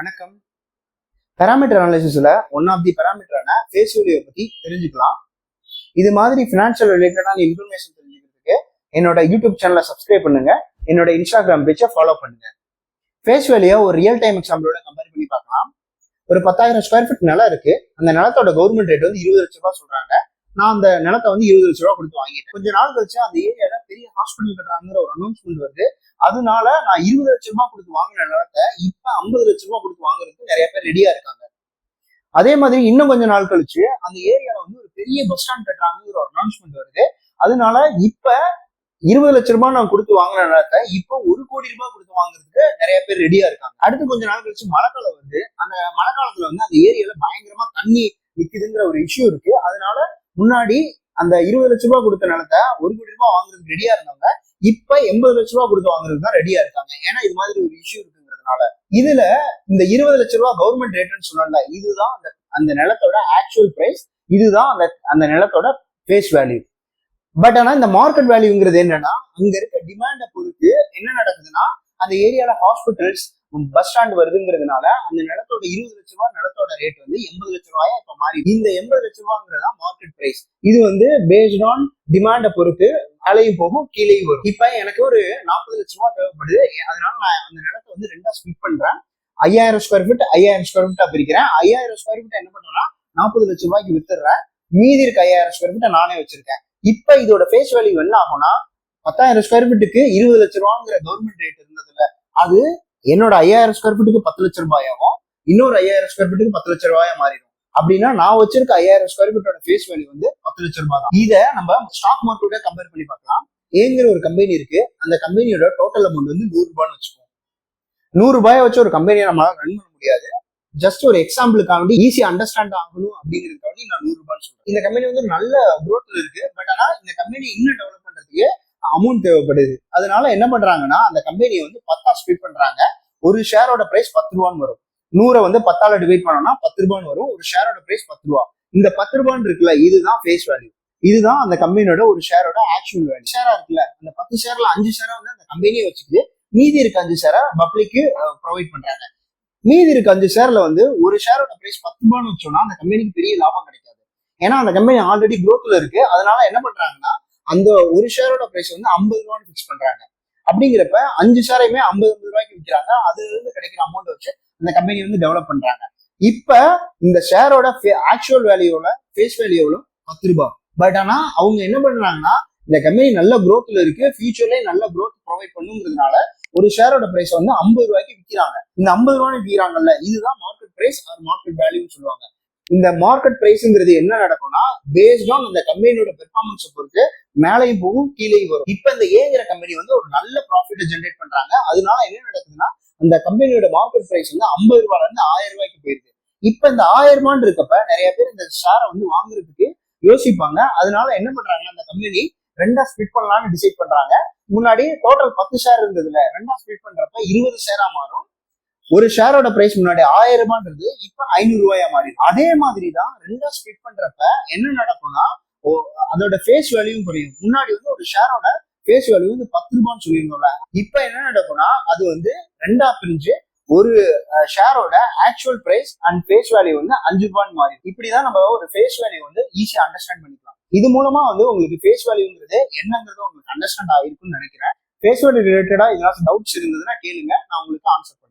வணக்கம். பேராமீட்டர் அனாலிசிஸ்ல one of the பேராமீட்டரான ஃபேஸ் வேல்யூவை பத்தி தெரிஞ்சுக்கலாம். இது மாதிரி ஃபினான்ஷியல் ரிலேட்டடான இன்ஃபர்மேஷன் தெரிஞ்சுக்கிறதுக்கு என்னோட யூடியூப் சேனலை சப்ஸ்கிரைப் பண்ணுங்க. என்னோட இன்ஸ்டாகிராம் பேஜை ஃபாலோ பண்ணுங்க. ஃபேஸ் வேல்யூ ஒரு ரியல் டைம் எக்ஸாம்பிளோட கம்பேர் பண்ணி பார்க்கலாம். ஒரு பத்தாயிரம் ஸ்கொயர் ஃபீட் நிலம் இருக்கு. அந்த நிலத்தோட கவர்மெண்ட் ரேட் வந்து இருபது லட்ச ரூபாய் சொல்றாங்க. நான் அந்த நிலத்தை வந்து இருபது லட்ச ரூபா கொடுத்து வாங்கிட்டேன். கொஞ்ச நாள் கழிச்சு அந்த ஏரியால பெரிய ஹாஸ்பிட்டல் கட்டுறாங்கிற ஒரு அனௌன்ஸ்மெண்ட் வருது. அதனால நான் இருபது லட்ச ரூபாய் கொடுத்து வாங்கின நிலத்தை இப்ப ஐம்பது லட்ச ரூபாய் கொடுத்து வாங்குறதுக்கு நிறைய பேர் ரெடியா இருக்காங்க. அதே மாதிரி இன்னும் கொஞ்ச நாள் கழிச்சு அந்த ஏரியால வந்து ஒரு பெரிய பஸ் ஸ்டாண்ட் கட்டுறாங்கிற ஒரு அனௌன்ஸ்மெண்ட் வருது. அதனால இப்ப இருபது லட்ச ரூபாய் நான் கொடுத்து வாங்கின நிலத்தை இப்போ ஒரு கோடி ரூபாய் கொடுத்து வாங்குறதுக்கு நிறைய பேர் ரெடியா இருக்காங்க. அடுத்து கொஞ்ச நாள் கழிச்சு மழைக்காலம் வந்து அந்த மழை காலத்துல வந்து அந்த ஏரியால பயங்கரமா தண்ணி நிக்குதுங்கிற ஒரு இஷ்யூ இருக்கு. அதனால முன்னாடி அந்த இருபது லட்ச ரூபாய் கொடுத்த நிலத்தை ஒரு கோடி ரூபாய் வாங்குறதுக்கு ரெடியா இருந்தாங்க இப்ப எண்பது லட்ச ரூபாய் கொடுத்து வாங்குறதுக்கு தான் ரெடியா இருக்காங்க. ஏன்னா இது மாதிரி ஒரு இஷ்யூ இருக்குங்கிறதுனால. இதுல இந்த இருபது லட்ச ரூபாய் கவர்மெண்ட் ரேட்னு சொன்னல இதுதான் அந்த அந்த நிலத்தோட ஆக்சுவல் பிரைஸ் இதுதான் அந்த அந்த நிலத்தோட ஃபேஸ் வேல்யூ பட் ஆனா இந்த மார்க்கெட் வேல்யூங்கிறது என்னன்னா அங்க இருக்க டிமாண்டை பொறுத்து என்ன நடக்குதுன்னா அந்த ஏரியால ஹாஸ்பிட்டல்ஸ் பஸ் ஸ்டாண்ட் வருதுங்கிறதுனால அந்த நிலத்தோட இருபது லட்ச ரூபாய் நிலத்தோட ரேட் வந்து எண்பது லட்ச ரூபாயா இப்ப மாறி இந்த எண்பது லட்ச ரூபாங்கிறதா மார்க்கெட் பிரைஸ் இது வந்து பேஸ்ட் ஆன் டிமாண்டை பொறுத்து அலையும் போகும் கீழேயும் வரும். இப்ப எனக்கு ஒரு நாற்பது லட்ச ரூபாய் தேவைப்படுது. அதனால நான் அந்த நிலத்தை வந்து ரெண்டா ஸ்பிட் பண்றேன். ஐயாயிரம் ஸ்கொயர் ஃபீட் ஐயாயிரம் ஸ்கொயர் ஃபீட்டா பிரிக்கிறேன். ஐயாயிரம் ஸ்கொயர் ஃபீட் என்ன பண்றேன்னா நாற்பது லட்ச ரூபாய்க்கு வித்துடுறேன். மீதி இருக்க ஐயாயிரம் ஸ்கொயர் ஃபீட்டை நானே வச்சிருக்கேன். இப்ப இதோட ஃபேஸ் வேல்யூ என்ன ஆகும்னா பத்தாயிரம் ஸ்கொயர் ஃபீட்டுக்கு இருபது லட்ச ரூபாங்கிற கவர்மெண்ட் ரேட் இருந்ததுல அது என்னோட ஐயாயிரம் ஸ்கொயர் ஃபீட்டுக்கு பத்து லட்ச ரூபாயாவும் இன்னொரு ஐயாயிரம் ஸ்கொயர் ஃபீட்டுக்கு பத்து லட்ச ரூபாயா மாறிடும். அப்படின்னா நான் வச்சிருக்க ஐயாயிரம் ஸ்கொயர் ஃபீட்டோட ஃபேஸ் வேல்யூ வந்து பத்து லட்ச ரூபாய் தான். இதை நம்ம ஸ்டாக் மார்க்கெட்டோட கம்பேர் பண்ணி பார்க்கலாம். ஏங்கிற ஒரு கம்பெனி இருக்கு. அந்த கம்பெனியோட டோட்டல் அமௌண்ட் வந்து நூறு ரூபான்னு வச்சுக்கோம் நூறு ரூபாயை வச்சு ஒரு கம்பெனியை நம்மளால ரன் பண்ண முடியாது. ஜஸ்ட் ஒரு எக்ஸாம்பிளுக்காண்டி ஈஸியா அண்டர்ஸ்டாண்ட் ஆகணும் அப்படிங்கிறதுக்காக நான் நூறு ரூபான்னு சொல்றேன். இந்த கம்பெனி வந்து நல்ல குரோத்ல இருக்கு. பட் ஆனா இந்த கம்பெனி இன்னும் டெவலப் பண்றதுக்கு அமௌண்ட் தேவைப்படுது. அதனால என்ன பண்றாங்கன்னா அந்த கம்பெனியை வந்து பத்தா ஸ்பீட் பண்றாங்க. ஒரு ஷேரோட பிரைஸ் பத்து ரூபான்னு வரும். நூறை வந்து பத்தால டிவைட் பண்ணோம்னா பத்து ரூபான்னு வரும். ஒரு ஷேரோட பிரைஸ் பத்து ரூபா. இந்த பத்து ரூபான்னு இருக்குல்ல இதுதான் ஃபேஸ் வேல்யூ இதுதான் அந்த கம்பெனியோட ஒரு ஷேரோட ஆக்சுவல் வேல்யூ ஷேரா இருக்குல்ல அந்த பத்து ஷேர்ல அஞ்சு ஷேரா வந்து அந்த கம்பெனியே வச்சுக்கிட்டு மீதி இருக்க அஞ்சு ஷேரை பப்ளிக்கு ப்ரொவைட் பண்றாங்க. மீதி இருக்க அஞ்சு ஷேர்ல வந்து ஒரு ஷேரோட பிரைஸ் பத்து ரூபான்னு வச்சோம்னா அந்த கம்பெனிக்கு பெரிய லாபம் கிடைக்காது. ஏன்னா அந்த கம்பெனி ஆல்ரெடி குரோத்ல இருக்கு. அதனால என்ன பண்றாங்கன்னா அந்த ஒரு ஷேரோட பிரைஸ் வந்து ஐம்பது ரூபான்னு ஃபிக்ஸ் பண்றாங்க. அப்படிங்கிறப்ப அஞ்சு ஷேரையுமே ஐம்பது ஐம்பது ரூபாய்க்கு விற்கிறாங்க அதுல இருந்து கிடைக்கிற அமௌண்ட் வச்சு அந்த கம்பெனி வந்து டெவலப் பண்றாங்க. இப்ப இந்த ஷேரோட ஆக்சுவல் வேல்யூவோட ஃபேஸ் வேல்யூல பத்து ரூபாய் பட் ஆனா அவங்க என்ன பண்றாங்கன்னா இந்த கம்பெனி நல்ல growthல இருக்கு. ஃபியூச்சர்லயே நல்ல growth ப்ரொவைட் பண்ணுங்கிறதுனால ஒரு ஷேரோட பிரைஸ் வந்து ஐம்பது ரூபாய்க்கு விற்கிறாங்க இந்த ஐம்பது ரூபாய்க்கு விற்கிறாங்கல்ல இதுதான் மார்க்கெட் பிரைஸ் ஆர் மார்க்கெட் வேல்யூன்னு சொல்லுவாங்க. இந்த மார்க்கெட் பிரைஸ்ங்கிறது என்ன நடக்கும்னா பேஸ்ட் ஆன் அந்த கம்பெனியோட பெர்ஃபார்மன்ஸை பொறுத்து மேலையும் போகும் கீழே வரும். இப்ப இந்த ஏங்கிற கம்பெனி வந்து ஒரு நல்ல ப்ராஃபிட்டை ஜென்ரேட் பண்றாங்க. அதனால என்ன நடக்குதுன்னா அந்த கம்பெனியோட மார்க்கெட் பிரைஸ் வந்து ஐம்பது ரூபாயில இருந்து ஆயிரம் ரூபாய்க்கு போயிருக்கு. இப்ப இந்த ஆயிரம் ரூபான்னு இருக்கப்ப நிறைய பேர் இந்த ஷேரை வந்து வாங்குறதுக்கு யோசிப்பாங்க. அதனால என்ன பண்றாங்க அந்த கம்பெனி ரெண்டா ஸ்பிட் பண்ணலாம்னு டிசைட் பண்றாங்க. முன்னாடி டோட்டல் பத்து ஷேர் இருந்ததுல ரெண்டா ஸ்பிட் பண்றப்ப இருபது ஷேரா மாறும். ஒரு ஷேரோட பிரைஸ் முன்னாடி ஆயிரம் ரூபான்றது இப்ப ஐநூறு ரூபாயா மாறிடும். அதே மாதிரி தான் ரெண்டா ஸ்பிட் பண்றப்ப என்ன நடக்கும்னா அதோட ஃபேஸ் வேல்யூவும் குறையும். முன்னாடி வந்து ஒரு ஷேரோட ஃபேஸ் வேல்யூ வந்து பத்து ரூபான்னு சொல்லியிருந்தோம்ல. இப்ப என்ன நடக்கும்னா அது வந்து ரெண்டா பிரிஞ்சு ஒரு ஷேரோட actual price and face value வந்து அஞ்சு ரூபான்னு மாறி. இப்படிதான் நம்ம ஒரு ஃபேஸ் வேல்யூ வந்து ஈஸியா அண்டர்ஸ்டாண்ட் பண்ணிக்கலாம். இது மூலமா வந்து உங்களுக்கு ஃபேஸ் வேல்யூங்கிறது என்னங்கிறது உங்களுக்கு அண்டர்ஸ்டாண்ட் ஆயிருக்கும்னு நினைக்கிறேன். ஃபேஸ் வேல்யூ ரிலேட்டடா ஏதாவது டவுட்ஸ் இருந்ததுன்னா கேளுங்க. நான் உங்களுக்கு ஆன்சர்